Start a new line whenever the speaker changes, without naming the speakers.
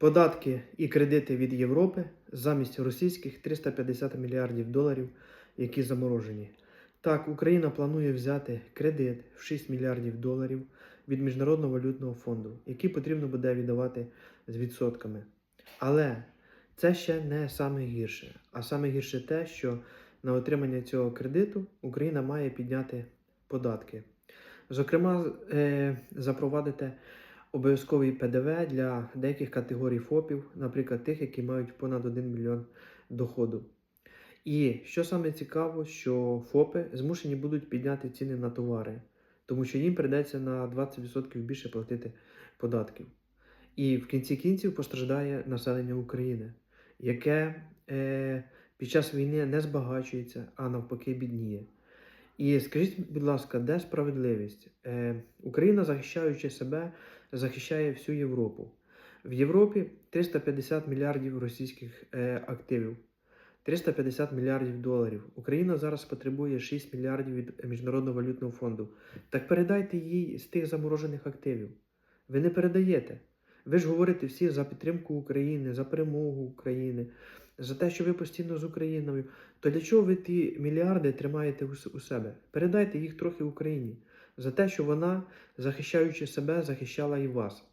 Податки і кредити від Європи замість російських 350 мільярдів доларів, які заморожені. Так, Україна планує взяти кредит в 6 мільярдів доларів від Міжнародного валютного фонду, який потрібно буде віддавати з відсотками. Але це ще не саме гірше. А саме гірше те, що на отримання цього кредиту Україна має підняти податки. Зокрема, е, запровадити обов'язковий ПДВ для деяких категорій ФОПів, наприклад, тих, які мають понад 1 мільйон доходу. І що саме цікаво, що ФОПи змушені будуть підняти ціни на товари, тому що їм прийдеться на 20% більше платити податків. І в кінці кінців постраждає населення України, яке е, під час війни не збагачується, а навпаки бідніє. І скажіть, будь ласка, де справедливість? Е, Україна, захищаючи себе, захищає всю Європу. В Європі 350 мільярдів російських е, активів, 350 мільярдів доларів. Україна зараз потребує 6 мільярдів від Міжнародного валютного фонду. Так передайте їй з тих заморожених активів. Ви не передаєте. Ви ж говорите всі за підтримку України, за перемогу України, за те, що ви постійно з Україною. То для чого ви ті мільярди тримаєте у себе? Передайте їх трохи Україні за те, що вона, захищаючи себе, захищала і вас.